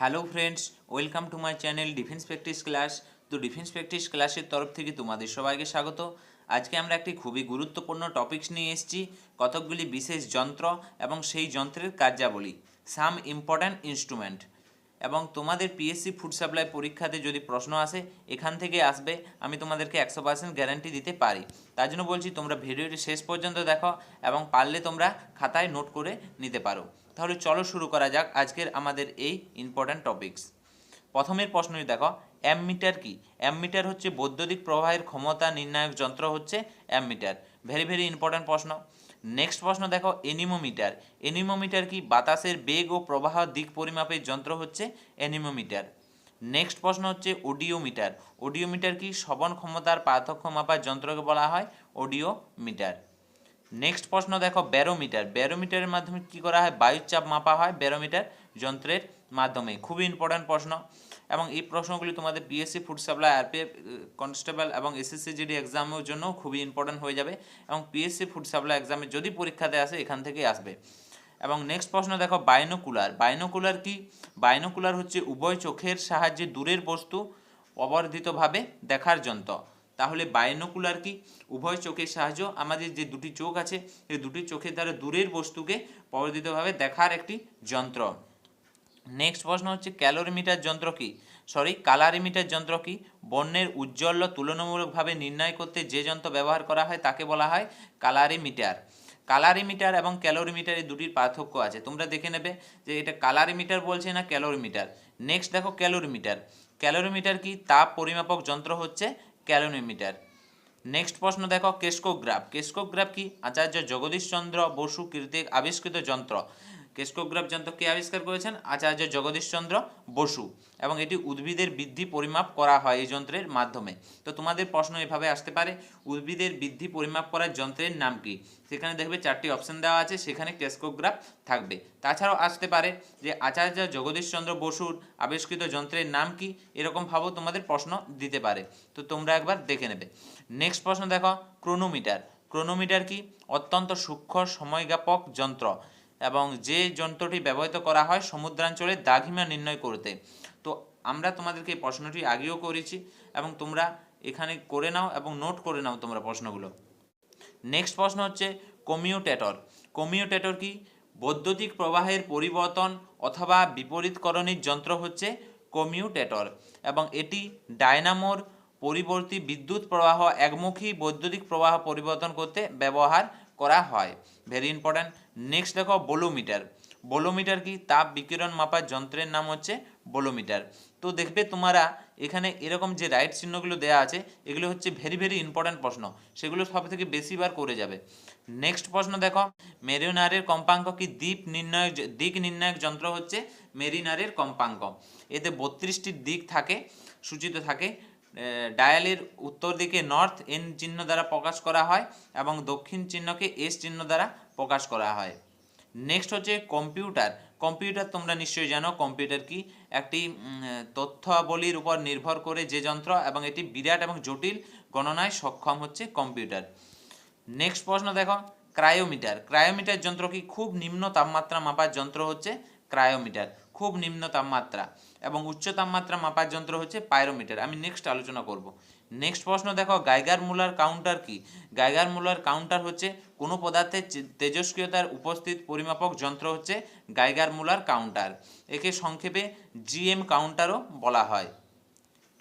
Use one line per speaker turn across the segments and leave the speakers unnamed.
Hello friends welcome to my channel defence practice class তো defence practice ক্লাসের তরফ থেকে তোমাদের সবাইকে স্বাগত। আজকে আমরা একটি খুবই গুরুত্বপূর্ণ টপিকস নিয়ে এসেছি, কতকগুলি বিশেষ যন্ত্র এবং সেই যন্ত্রের কার্যাবলী সাম ইম্পর্ট্যান্ট ইনস্ট্রুমেন্ট এবং তোমাদের পিএসসি ফুড সাপ্লাই পরীক্ষাতে যদি প্রশ্ন আসে, এখান থেকে আসবে, আমি তোমাদেরকে একশো পার্সেন্ট গ্যারান্টি দিতে পারি। তার জন্য বলছি, তোমরা ভিডিওটি শেষ পর্যন্ত দেখো এবং পারলে তোমরা খাতায় নোট করে নিতে পারো। তাহলে চলো শুরু করা যাক আজকের আমাদের এই ইম্পর্ট্যান্ট টপিকস প্রথমের প্রশ্নটি দেখো, অ্যামমিটার কি? অ্যামমিটার হচ্ছে বৈদ্যুতিক প্রবাহের ক্ষমতা নির্ণায়ক যন্ত্র হচ্ছে অ্যামমিটার। ভেরি ভেরি ইম্পর্ট্যান্ট প্রশ্ন। নেক্সট প্রশ্ন দেখো এনিমোমিটার এনিমোমিটার কি বাতাসের বেগ ও প্রবাহ দিক পরিমাপের যন্ত্র হচ্ছে এনিমোমিটার নেক্সট প্রশ্ন হচ্ছে অডিওমিটার। অডিওমিটার কি শ্রবণ ক্ষমতার পার্থক্য মাপার যন্ত্রকে বলা হয় অডিওমিটার। নেক্সট প্রশ্ন দেখো ব্যারোমিটার ব্যারোমিটারের মাধ্যমে কি করা হয়? বায়ুর চাপ মাপা হয় ব্যারোমিটার যন্ত্রের মাধ্যমে। খুবই ইম্পর্ট্যান্ট প্রশ্ন। এবং এই প্রশ্নগুলি তোমাদের PSC food supply RPF constable এবং এসএসসি জিডি এক্সামের জন্য খুবই ইম্পর্ট্যান্ট হয়ে যাবে। এবং পিএসসি ফুড সাপ্লাই এক্সামে যদি পরীক্ষাতে আসে, এখান থেকেই আসবে। এবং নেক্সট প্রশ্ন দেখো বাইনোকুলার বাইনোকুলার কি? বাইনোকুলার হচ্ছে উভয় চোখের সাহায্যে দূরের বস্তু অবর্ধিতভাবে দেখার যন্ত্র। তাহলে বাইনোকুলার কি? উভয় চোখের সাহায্য। আমাদের যে দুটি চোখ আছে এই দুটি চোখের দ্বারা দূরের বস্তুকে পরিধিতভাবে দেখার একটি যন্ত্র। নেক্সট প্রশ্ন হচ্ছে, ক্যালোরিমিটার যন্ত্র কি? সরি কালারিমিটার যন্ত্র কি? বর্ণের উজ্জ্বল্য তুলনামূলকভাবে নির্ণয় করতে যে যন্ত্র ব্যবহার করা হয় তাকে বলা হয় কালারিমিটার। কালারিমিটার এবং ক্যালোরিমিটার এই দুটির পার্থক্য আছে। তোমরা দেখে নেবে যে এটা কালারিমিটার বলছে না ক্যালোরিমিটার। নেক্সট দেখো, ক্যালোরিমিটার। ক্যালোরিমিটার কি? তাপ পরিমাপক যন্ত্র হচ্ছে ক্যালোরিমিটার নেক্সট প্রশ্ন দেখো কেস্কোগ্রাফ। কেস্কোগ্রাফ কি? আচার্য জগদীশচন্দ্র বসু কীর্তিক আবিষ্কৃত যন্ত্র। কেস্কোগ্রাফ যন্ত্র কে আবিষ্কার করেছেন? আচার্য জগদীশচন্দ্র বসু। এবং এটি উদ্ভিদের বৃদ্ধি পরিমাপ করা হয় এই যন্ত্রের মাধ্যমে। তো তোমাদের প্রশ্ন এভাবে আসতে পারে, উদ্ভিদের বৃদ্ধি পরিমাপ করার যন্ত্রের নাম কি? সেখানে দেখবে চারটি অপশন দেওয়া আছে, সেখানে কেস্কোগ্রাফ থাকবে। তাছাড়াও আসতে পারে যে আচার্য জগদীশচন্দ্র বসুর আবিষ্কৃত যন্ত্রের নাম কি? এরকম ভাবেও তোমাদের প্রশ্ন দিতে পারে। তো তোমরা একবার দেখে নেবে। নেক্সট প্রশ্ন দেখো, ক্রোনোমিটার। ক্রোনোমিটার কি? অত্যন্ত সূক্ষ্ম সময়জ্ঞাপক যন্ত্র। এবং যে যন্ত্রটি ব্যবহৃত করা হয় সমুদ্রাঞ্চলে দাঘিমা নির্ণয় করতে। তো আমরা তোমাদেরকে এই প্রশ্নটি আগেও করেছি এবং তোমরা এখানে করে নাও এবং নোট করে নাও তোমরা প্রশ্নগুলো। নেক্সট প্রশ্ন হচ্ছে কমিউটেটর। কমিউটেটর কি? বৈদ্যুতিক প্রবাহের পরিবর্তন অথবা বিপরীতকরণের যন্ত্র হচ্ছে কমিউটেটর এবং এটি ডায়নামোর পরিবর্তী বিদ্যুৎ প্রবাহ একমুখী বৈদ্যুতিক প্রবাহ পরিবর্তন করতে ব্যবহার করা হয়। ভেরি ইম্পর্ট্যান্ট নেক্সট দেখো বোলোমিটার। বোলোমিটার কি? তাপ বিকিরণ মাপার যন্ত্রের নাম হচ্ছে বোলোমিটার। তো দেখবে তোমরা এখানে এরকম যে রাইট চিহ্নগুলো দেওয়া আছে, এগুলো হচ্ছে ভেরি ভেরি ইম্পর্ট্যান্ট প্রশ্ন। সেগুলো সব থেকে বেশিবার করে যাবে। নেক্সট প্রশ্ন দেখো। মেরিনারের কম্পাঙ্ক কি? দ্বীপ নির্ণয়ক দিক নির্ণায়ক যন্ত্র হচ্ছে মেরিনারের কম্পাঙ্ক। এতে বত্রিশটি দিক থাকে, সূচিত থাকে। ডায়ালের উত্তর দিকে নর্থ এন চিহ্ন দ্বারা প্রকাশ করা হয় এবং দক্ষিণ চিহ্নকে এস চিহ্ন দ্বারা প্রকাশ করা হয়। নেক্সট হচ্ছে কম্পিউটার কম্পিউটার তোমরা নিশ্চয়ই জানো কম্পিউটার কি? একটি তথ্যাবলীর উপর নির্ভর করে যে যন্ত্র এবং এটি বিরাট এবং জটিল গণনায় সক্ষম হচ্ছে কম্পিউটার নেক্সট প্রশ্ন দেখো ক্রায়োমিটার ক্রায়োমিটার যন্ত্র কি? খুব নিম্ন তাপমাত্রা মাপার যন্ত্র হচ্ছে ক্রায়োমিটার খুব নিম্ন তাপমাত্রা এবং উচ্চ তাপমাত্রা মাপার যন্ত্র হচ্ছে পাইরোমিটার। আমি নেক্সট আলোচনা করব। নেক্সট প্রশ্ন, দেখো, গাইগার মুলার কাউন্টার কি? গাইগার মুলার কাউন্টার হচ্ছে কোনো পদার্থের তেজস্ক্রিয়তার উপস্থিত পরিমাপক যন্ত্র হচ্ছে গাইগার মুলার কাউন্টার একে সংক্ষেপে জিএম কাউন্টারও বলা হয়।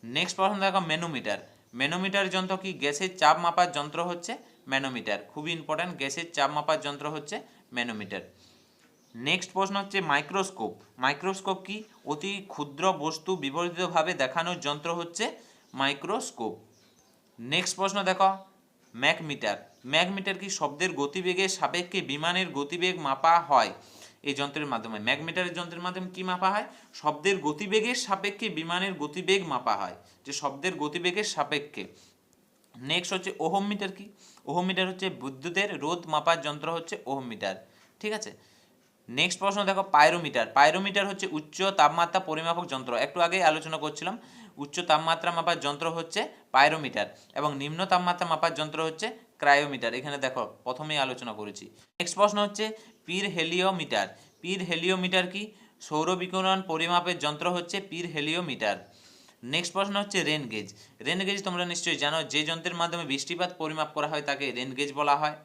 নেক্সট প্রশ্ন, দেখো মেনোমিটার মেনোমিটার যন্ত্র কি? গ্যাসের চাপ মাপার যন্ত্র হচ্ছে ম্যানোমিটার খুবই ইম্পর্ট্যান্ট গ্যাসের চাপ মাপার যন্ত্র হচ্ছে ম্যানোমিটার নেক্সট প্রশ্ন হচ্ছে মাইক্রোস্কোপ মাইক্রোস্কোপ কি? অতি ক্ষুদ্র বস্তু বিবর্ধিতভাবে দেখানোর যন্ত্র হচ্ছে মাইক্রোস্কোপ নেক্সট প্রশ্ন দেখো ম্যাকমিটার ম্যাকমিটার কি শব্দের গতিবেগের সাপেক্ষে বিমানের গতিবেগ মাপা হয়? এই যন্ত্রের মাধ্যমে। ম্যাগমিটারের যন্ত্রের মাধ্যমে কি মাপা হয়? শব্দের গতিবেগের সাপেক্ষে বিমানের গতিবেগ মাপা হয়। যে শব্দের গতিবেগের সাপেক্ষে। নেক্সট হচ্ছে ওহম মিটার কি? ওহম মিটার হচ্ছে বিদ্যুতের রোধ মাপার যন্ত্র হচ্ছে ওহম মিটার ঠিক আছে? নেক্সট প্রশ্ন দেখো পাইরোমিটার পাইরোমিটার হচ্ছে উচ্চ তাপমাত্রা পরিমাপক যন্ত্র। একটু আগেই আলোচনা করছিলাম। উচ্চ তাপমাত্রা মাপার যন্ত্র হচ্ছে পাইরোমিটার এবং নিম্ন তাপমাত্রা মাপার যন্ত্র হচ্ছে ক্রায়োমিটার এখানে দেখো, প্রথমেই আলোচনা করেছি। নেক্সট প্রশ্ন হচ্ছে পির হেলিওমিটার পির হেলিওমিটার কি? সৌর বিকিরণ পরিমাপের যন্ত্র হচ্ছে পির হেলিওমিটার নেক্সট প্রশ্ন হচ্ছে রেন গেজ রেন গেজ তোমরা নিশ্চয়ই জানো, যে যন্ত্রের মাধ্যমে বৃষ্টিপাত পরিমাপ করা হয় তাকে রেন গেজ বলা হয়।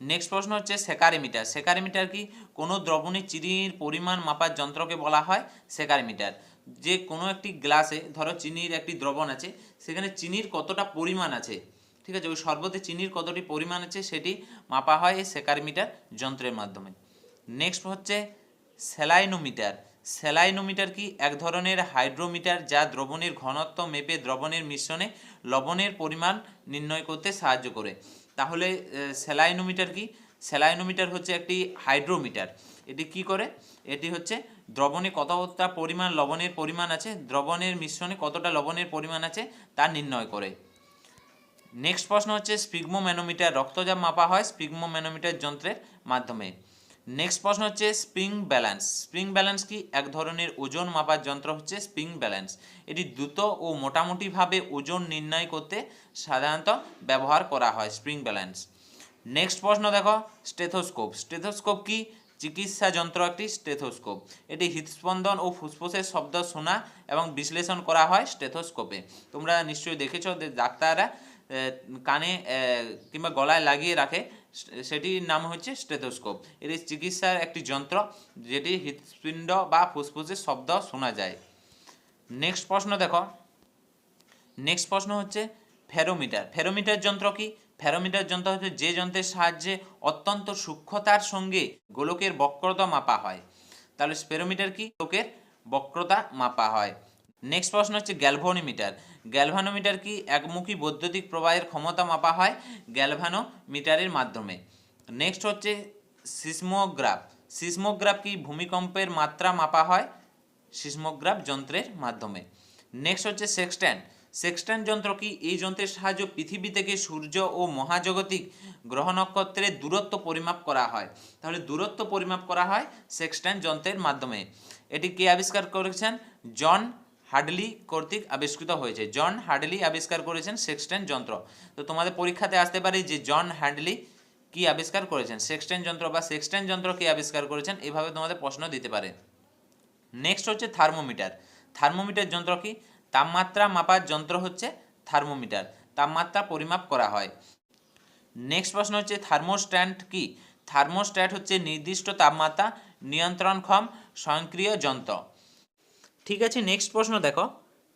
নেক্সট প্রশ্ন হচ্ছে সেকারিমিটার। সেকারিমিটার কি? কোনো দ্রবণে চিনির পরিমাণ মাপার যন্ত্রকে বলা হয় সেকারিমিটার। যে কোনো একটি গ্লাসে, ধরো চিনির একটি দ্রবণ আছে, সেখানে চিনির কতটা পরিমাণ আছে? ঠিক আছে, ওই শরবতে চিনির কতটি পরিমাণ আছে সেটি মাপা হয় এই সেকারিমিটার যন্ত্রের মাধ্যমে। নেক্সট হচ্ছে স্যালাইনোমিটার। স্যালাইনোমিটার কি? এক ধরনের হাইড্রোমিটার যা দ্রবণের ঘনত্ব মেপে দ্রবণের মিশ্রণে লবণের পরিমাণ নির্ণয় করতে সাহায্য করে। তাহলে স্যালাইনোমিটার কি? স্যালাইনোমিটার হচ্ছে একটি হাইড্রোমিটার। এটি কি করে? এটি হচ্ছে দ্রবণে কতটা পরিমাণ লবণের পরিমাণ আছে, দ্রবণের মিশ্রণে কতটা লবণের পরিমাণ আছে, তা নির্ণয় করে। নেক্সট প্রশ্ন হচ্ছে স্পিগমো স্পিগমোম্যানোমিটার রক্তচাপ মাপা হয় স্পিগমো স্পিগমোম্যানোমিটার যন্ত্রের মাধ্যমে। নেক্সট প্রশ্ন হচ্ছে স্প্রিং ব্যালেন্স স্প্রিং ব্যালেন্স কি? এক ধরনের ওজন মাপার যন্ত্র হচ্ছে স্প্রিং ব্যালেন্স এটি দ্রুত ও মোটামুটিভাবে ওজন নির্ণয় করতে সাধারণত ব্যবহার করা হয় স্প্রিং ব্যালেন্স নেক্সট প্রশ্ন দেখো স্টেথোস্কোপ স্টেথোস্কোপ কি? চিকিৎসা যন্ত্র একটি স্টেথোস্কোপ এটি হৃদস্পন্দন ও ফুসফুসের শব্দ শোনা এবং বিশ্লেষণ করা হয় স্টেথোস্কোপে তোমরা নিশ্চয়ই দেখেছ যে ডাক্তাররা কানে কিংবা গলায় লাগিয়ে রাখে সেটির নাম হচ্ছে স্টেথোস্কোপ। এটি চিকিৎসার একটি যন্ত্র যেটি হৃৎপিণ্ড বা ফুসফুসের শব্দ শোনা যায়। নেক্সট প্রশ্ন দেখো। নেক্সট প্রশ্ন হচ্ছে ফেরোমিটার। ফেরোমিটার যন্ত্র কি? ফেরোমিটার যন্ত্র হচ্ছে যে যন্ত্রের সাহায্যে অত্যন্ত সূক্ষ্মতার সঙ্গে গোলকের বক্রতা মাপা হয়। তাহলে স্পেরোমিটার কি? গোলকের বক্রতা মাপা হয়। নেক্সট প্রশ্ন হচ্ছে গ্যালভানোমিটার গ্যালভানোমিটার কি একমুখী বৈদ্যুতিক প্রবাহের ক্ষমতা মাপা হয়? গ্যালভানোমিটারের মাধ্যমে। নেক্সট হচ্ছে সিসমোগ্রাফ সিসমোগ্রাফ কি ভূমিকম্পের মাত্রা মাপা হয়? সিসমোগ্রাফ যন্ত্রের মাধ্যমে। নেক্সট হচ্ছে সেক্সট্যান্ড সেক্সট্যান্ড যন্ত্র কি এই যন্ত্রের সাহায্যে পৃথিবী থেকে সূর্য ও মহাজাগতিক গ্রহ নক্ষত্রের দূরত্ব পরিমাপ করা হয়? তাহলে দূরত্ব পরিমাপ করা হয় সেক্সট্যান্ড যন্ত্রের মাধ্যমে। এটি কে আবিষ্কার করেছেন? জন হাডলি কর্তৃক আবিষ্কৃত হয়েছে। জন হাডলি আবিষ্কার করেছেন সেক্সটেন যন্ত্র। তো তোমাদের পরীক্ষাতে আসতে পারে যে জন হ্যাডলি কি আবিষ্কার করেছেন? সেক্সটেন যন্ত্র বা সেক্সট্যান্ড যন্ত্র কে আবিষ্কার করেছেন? এভাবে তোমাদের প্রশ্ন দিতে পারে। নেক্সট হচ্ছে থার্মোমিটার। থার্মোমিটার যন্ত্র কি? তাপমাত্রা মাপার যন্ত্র হচ্ছে থার্মোমিটার। তাপমাত্রা পরিমাপ করা হয়। নেক্সট প্রশ্ন হচ্ছে থার্মোস্ট্যান্ট কি? থার্মোস্ট্যাট হচ্ছে নির্দিষ্ট তাপমাত্রা নিয়ন্ত্রণক্ষম স্বয়ংক্রিয় যন্ত্র। ঠিক আছে নেক্সট প্রশ্ন দেখো।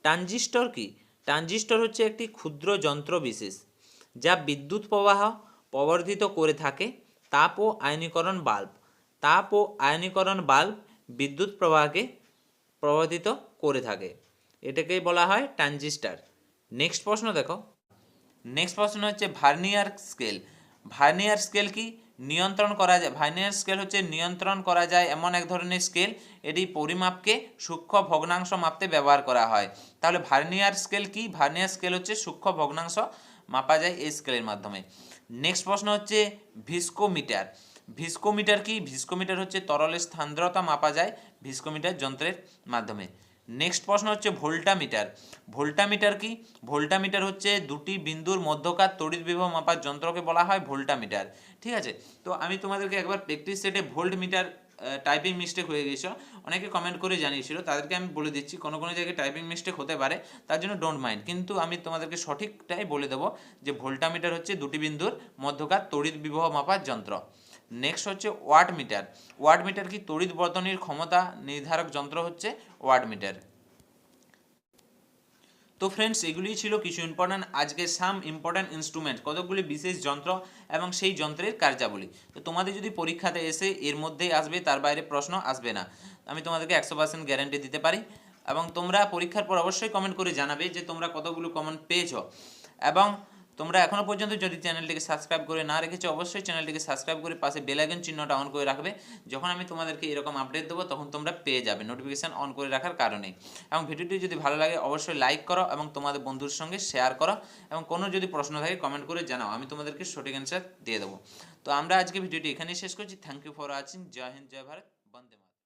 ট্রানজিস্টর কি? ট্রানজিস্টর হচ্ছে একটি ক্ষুদ্র যন্ত্র বিশেষ, যা বিদ্যুৎ প্রবাহ প্রবর্ধিত করে থাকে, তাপ ও আয়নীকরণ বাল্ব। তাপ ও আয়নীকরণ বাল্ব বিদ্যুৎ প্রবাহকে প্রভাবিত করে থাকে। এটাকেই বলা হয় ট্রানজিস্টার। নেক্সট প্রশ্ন দেখো। নেক্সট প্রশ্ন হচ্ছে ভার্নিয়ার স্কেল। ভার্নিয়ার স্কেল কি? নিয়ন্ত্রণ করা যায়। ভার্নিয়ার স্কেল হচ্ছে নিয়ন্ত্রণ করা যায় এমন এক ধরনের স্কেল এটি পরিমাপকে সূক্ষ্ম ভগ্নাংশ মাপতে ব্যবহার করা হয়। তাহলে ভার্নিয়ার স্কেল কি? ভার্নিয়ার স্কেল হচ্ছে সূক্ষ্ম ভগ্নাংশ মাপা যায় এই স্কেলের মাধ্যমে। নেক্সট প্রশ্ন হচ্ছে ভিস্কোমিটার। ভিস্কোমিটার কি? ভিস্কোমিটার হচ্ছে তরলের স্থান্দ্রতা মাপা যায় ভিস্কোমিটার যন্ত্রের মাধ্যমে। নেক্সট প্রশ্ন হচ্ছে ভোল্টামিটার। ভোল্টামিটার কি? ভোল্টামিটার হচ্ছে দুটি বিন্দুর মধ্যকার তড়িৎ বিভব মাপার যন্ত্রকে বলা হয় ভোল্টামিটার। ঠিক আছে? তো আমি তোমাদেরকে একবার প্র্যাকটিস সেটে ভোল্ট মিটার টাইপিং মিস্টেক হয়ে গেছিল অনেকে কমেন্ট করে জানিয়েছিল, তাদেরকে আমি বলে দিচ্ছি, কোনো কোনো জায়গায় টাইপিং মিস্টেক হতে পারে, তার জন্য ডোন্ট মাইন্ড কিন্তু আমি তোমাদেরকে সঠিকটাই বলে দেবো যে ভোল্টামিটার হচ্ছে দুটি বিন্দুর মধ্যকার তড়িৎ বিভব মাপার যন্ত্র। নেক্সট হচ্ছে ওয়াট মিটার ওয়াট মিটার কি তড়িৎ বর্তনীর ক্ষমতা নির্ধারক যন্ত্র হচ্ছে ওয়াট মিটার তো ফ্রেন্ডস এগুলি ছিল কিছু ইম্পর্ট্যান্ট আজকে সাম ইম্পর্ট্যান্ট ইনস্ট্রুমেন্ট কতগুলি বিশেষ যন্ত্র এবং সেই যন্ত্রের কার্যাবলী। তো তোমাদের যদি পরীক্ষাতে এসে এর মধ্যেই আসবে, তার বাইরে প্রশ্ন আসবে না। আমি তোমাদেরকে একশো পার্সেন্ট গ্যারেন্টি দিতে পারি। এবং তোমরা পরীক্ষার পর অবশ্যই কমেন্ট করে জানাবে যে তোমরা কতগুলো কমেন্ট পেয়েছ। এবং তোমরা এখনও পর্যন্ত যদি চ্যানেলটিকে সাবস্ক্রাইব করে না রেখেছো, অবশ্যই চ্যানেলটিকে সাবস্ক্রাইব করে পাশে বেল আইকন চিহ্নটা অন করে রাখবে। যখন আমি তোমাদেরকে এরকম আপডেট দেবো, তখন তোমরা পেয়ে যাবে নোটিফিকেশান অন করে রাখার কারণে। এবং ভিডিওটি যদি ভালো লাগে, অবশ্যই লাইক করো এবং তোমাদের বন্ধুর সঙ্গে শেয়ার করো। এবং কোনো যদি প্রশ্ন থাকে কমেন্ট করে জানাও। আমি তোমাদেরকে সঠিক অ্যান্সার দিয়ে দেবো। তো আমরা আজকে ভিডিওটি এখানেই শেষ করছি। থ্যাংক ইউ ফর ওয়াচিং জয় হিন্দ, জয় ভারত। বন্দে।